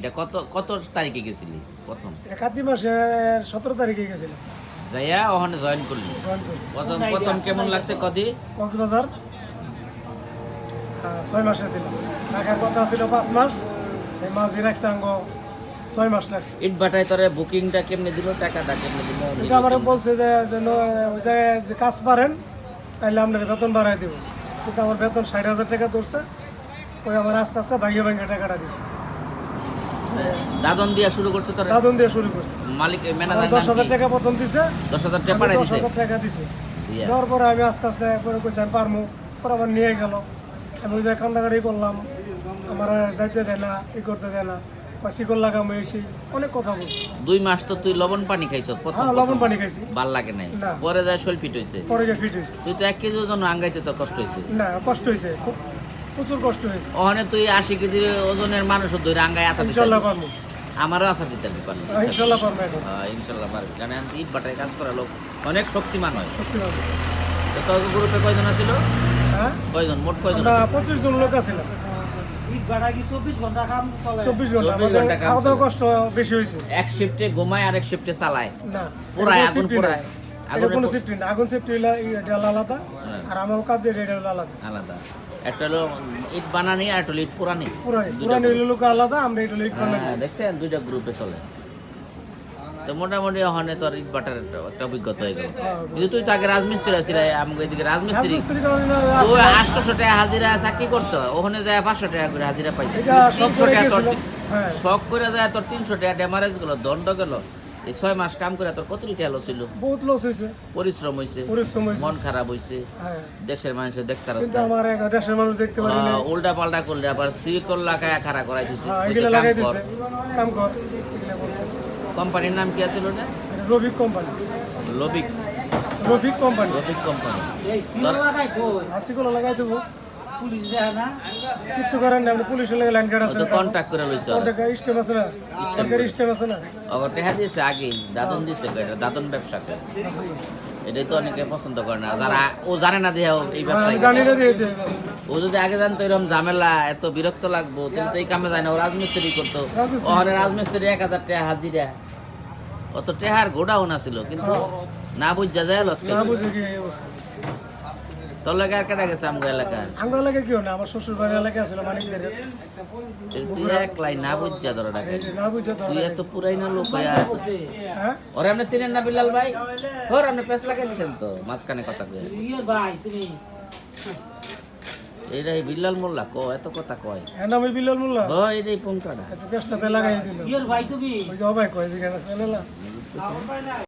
এটা কত কত তারিখে গেছিলি প্রথম? কাতি মাসের সতেরো তারিখে গেছিলাম। যাইয়া ওখানে জয়েন করলি। প্রথম প্রথম কেমন লাগছে কদি? কক্সবাজার হ্যাঁ, ছয় মাসে ছিলাম ঢাকার কথা ছিল পাঁচ মাস। এই মাঝে রাখছে আঙ্গ ছয় মাস লাগছে। ইট ভাটায় তোরে বুকিংটা কেমনে দিল টাকাটা কেমনে দিল? কিন্তু আমার বলছে যে যেন ওই জায়গায় যে কাজ পারেন তাহলে আপনার বেতন বাড়াই দেবো। কিন্তু আমার বেতন ষাট হাজার টাকা ধরছে। ওই আমার আস্তে আস্তে ভাঙে ভাঙে টাকাটা দিছে। দাদন দিয়া শুরু করছে তোর? দাদন দিয়ে শুরু করছে। মালিক ম্যানেজার দশ হাজার টাকা প্রথম দিছে। দশ হাজার টাকা পাঠাই দিছে? টাকা দিছে। দেওয়ার পরে আমি আস্তে আস্তে পরে কইছি আমি পারমু। পরে আবার নিয়ে গেল। আমি ওই কান্দাকাটি করলাম। আমার যাইতে দেয় না ই করতে দেয় না। শিকল লাগাম এসি। অনেক কথা বলছি। দুই মাস তো তুই লবণ পানি খাইছ প্রথম হ্যাঁ লবণ পানি খাইছি। ভালো লাগে নাই। পরে যায় শৈল ফিট হয়েছে পরে গিয়ে ফিট হয়েছে তুই তো এক কেজি ওজন আঙ্গাইতে তো কষ্ট হয়েছে না কষ্ট হয়েছে খুব প্রচুর কষ্ট হয়েছে। ওখানে তুই আশি কেজি ওজনের মানুষ ধরে আঙ্গাই আসা ইনশাল্লাহ পারব। আমারও আসা দিতে পারবি ইনশাল্লাহ পারব ইনশাল্লাহ পারবি। কারণ ইট বাটায় কাজ করা লোক অনেক শক্তিমান হয়। কথা তো তোর গ্রুপে কয়জন আছিল? হ্যাঁ? কয়জন? মোট কয়জন পঁচিশ জন লোক আছিলাম। ইট ভাড়া কি চব্বিশ ঘণ্টা কাম চলে? চব্বিশ ঘণ্টা। 24 আমাদের ঘণ্টা কাম খাওয়া দাওয়া চলে। কষ্ট বেশি হয়েছে। এক শিফটে ঘুমায় আর এক শিফটে চালায়। না পুরাই, এটা আগুন safety পুরাই। নাই। এটা আগুনের কোনো প- সেফটি না আগুন সেফটি আলাদা। হ্যাঁ। আর আমার কাজ যেটা এটা হলো আলাদা। আলাদা। একটা হলো ইট বানানি আর একটা হলো পুরানি। পুরানি। হলো আলাদা আমরা এটা হ্যাঁ দেখছেন? দুইটা গ্রুপে চলে। তো মোটামুটি ওখানে তোর ইট বাটার একটা অভিজ্ঞতা হয়ে গেল। হ্যাঁ, কিন্তু তুই তো আগে রাজমিস্ত্রি আসছিল আমাকে এদিকে রাজমিস্ত্রি না আটশোশো টাকা হাজিরা চাকরি করতো। ওখানে যায় পাঁচশো টাকা করে হাজিরা পাইছে। তিনশো টাকা তোর হ্যাঁ। শখ করে যায় তোর তিনশো টাকা ড্যামারেজ গেল দণ্ড গেল। এই ছয় মাস কাম করে তোর কত টাকা ছিল বহুত লস হয়েছে পরিশ্রম হয়েছে মন খারাপ হয়েছে হ্যাঁ। দেশের মানুষের দেখতে কিন্তু আমার এক দেশের মানুষ দেখতে পারি না উল্টা পাল্টা করলে আবার সিকল লাগায় খাড়া করাই দিছে। হ্যাঁ এগুলো লাগাই দিছে। কাম কর কোম্পানির নাম কি আছিল ওটা? রবিক কোম্পানি। লবিক রবিক কোম্পানি। লবিক কোম্পানি। এই সিও লাগাই কই? হাসিগুলো লাগাই দেবো। পুলিশ দেয় না। কিছু করেন না পুলিশের লাগে লাইন কাট আছে তো কন্ট্যাক্ট করে লইছে। কন্টাক্ট স্টেম আছে না? সরকারি স্টেম আছে না? আবার টেহা দিয়েছে আগে দাদন দিছে এটা দাদন ব্যবসাকে এটাই তো অনেকে পছন্দ করে না। যারা ও জানে না দিয়ে এই হ্যাঁ, ব্যবসা জানি না দিয়েছে ও যদি আগে জানতো এরকম ঝামেলা এত বিরক্ত লাগবো তাহলে তো এই কামে যায় না। ও রাজমিস্ত্রি করতো। রাজমিস্ত্রি। ওখানে রাজমিস্ত্রি এক হাজার টাকা হাজিরা। অত টেহার গোডাউন আছিল কিন্তু না বুঝা যায় লস না বুঝে কি এই অবস্থা। তোর লাগে আর কেটে গেছে আমগো এলাকায় আঙ্গ এলাকায় কি না আমার শ্বশুর বাড়ির এলাকায় আছিল মানিক তুই একলাই না বুঝা ধরে ডাকে না বুঝে তো তুই এত পুরাই না লোক হইয়া হ্যাঁ? ওরে আপনি চিনেন না বিলাল ভাই? ওর আপনি পেস লাগাই দিচ্ছেন তো মাঝখানে কথা কয়ে। ইয়ে ভাই তুমি এইটাই বিল্লাল মোল্লা ক এত কথা কয়। হ্যাঁ নামে বিলাল মোল্লা? ও এইটাই পঙ্কাটা এত পেস্টাতে লাগাই দিল। ইয়ের ভাই তুমি ওই যে অবাই কয় ছেলেলা